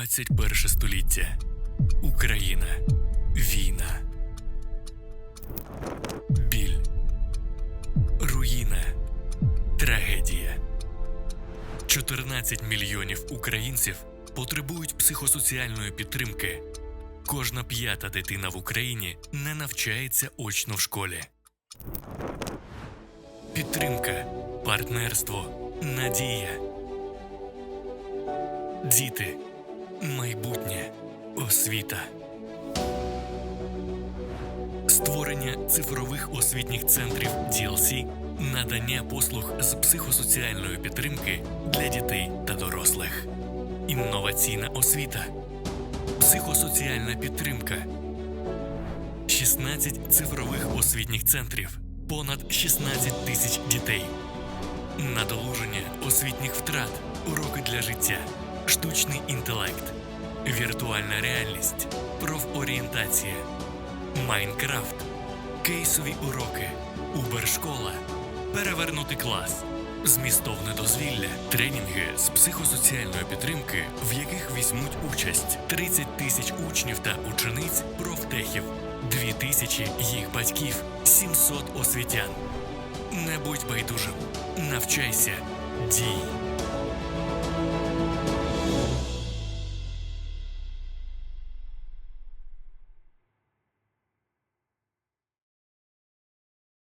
21 століття. Україна. Війна. Біль. Руїна. Трагедія. 14 мільйонів українців потребують психосоціальної підтримки. Кожна п'ята дитина в Україні не навчається очно в школі. Підтримка, партнерство, надія. Діти, освіта. Створення цифрових освітніх центрів DLC, надання послуг з психосоціальної підтримки для дітей та дорослих, інноваційна освіта, психосоціальна підтримка, 16 цифрових освітніх центрів, понад 16 тисяч дітей, надолуження освітніх втрат, уроки для життя, штучний інтелект, віртуальна реальність, профорієнтація. Майнкрафт, кейсові уроки, Убершкола, перевернути клас, змістовне дозвілля, тренінги з психосоціальної підтримки, в яких візьмуть участь 30 тисяч учнів та учениць профтехів, 2 тисячі їх батьків, 700 освітян. Не будь байдужим, навчайся, дій.